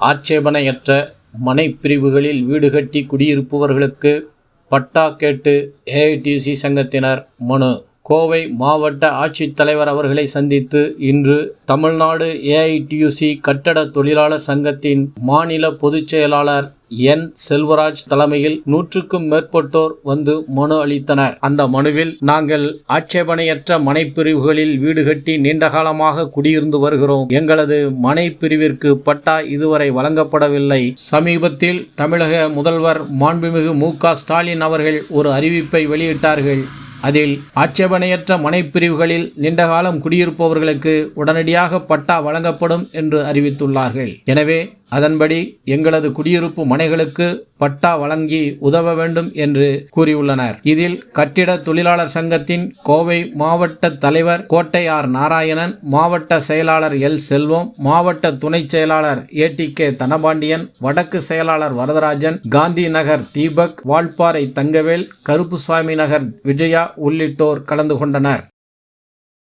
ஆட்சேபணையற்ற மனைப்பிரிவுகளில் வீடு கட்டி குடியிருப்பவர்களுக்கு பட்டா கேட்டு ஏஐடிசி சங்கத்தினர் மனு. கோவை மாவட்ட ஆட்சித்தலைவர் அவர்களை சந்தித்து இன்று தமிழ்நாடு ஏஐடியுசி கட்டட தொழிலாளர் சங்கத்தின் மாநில பொதுச் செயலாளர் என் செல்வராஜ் தலைமையில் நூற்றுக்கும் மேற்பட்டோர் வந்து மனு அளித்தனர். அந்த மனுவில் நாங்கள் ஆட்சேபணையற்ற மனைப்பிரிவுகளில் வீடு கட்டி நீண்டகாலமாக குடியிருந்து வருகிறோம். எங்களது மனைப்பிரிவிற்கு பட்டா இதுவரை வழங்கப்படவில்லை. சமீபத்தில் தமிழக முதல்வர் மாண்புமிகு மு க ஸ்டாலின் அவர்கள் ஒரு அறிவிப்பை வெளியிட்டார்கள். அதில் ஆட்சேபணையற்ற மனைப்பிரிவுகளில் நீண்டகாலம் குடியிருப்பவர்களுக்கு உடனடியாக பட்டா வழங்கப்படும் என்று அறிவித்துள்ளார்கள். எனவே அதன்படி எங்களது குடியிருப்பு மனைகளுக்கு பட்டா வழங்கி உதவ வேண்டும் என்று கூறியுள்ளனர். இதில் கட்டிட தொழிலாளர் சங்கத்தின் கோவை மாவட்ட தலைவர் கோட்டை ஆர் நாராயணன் மாவட்ட செயலாளர் எல் செல்வம் மாவட்ட துணை செயலாளர் ஏ டி கே தனபாண்டியன் வடக்கு செயலாளர் வரதராஜன் காந்தி நகர் தீபக் வால்பாறை தங்கவேல் கருப்புசாமி நகர் விஜயா உள்ளிட்டோர் கலந்து கொண்டனர்.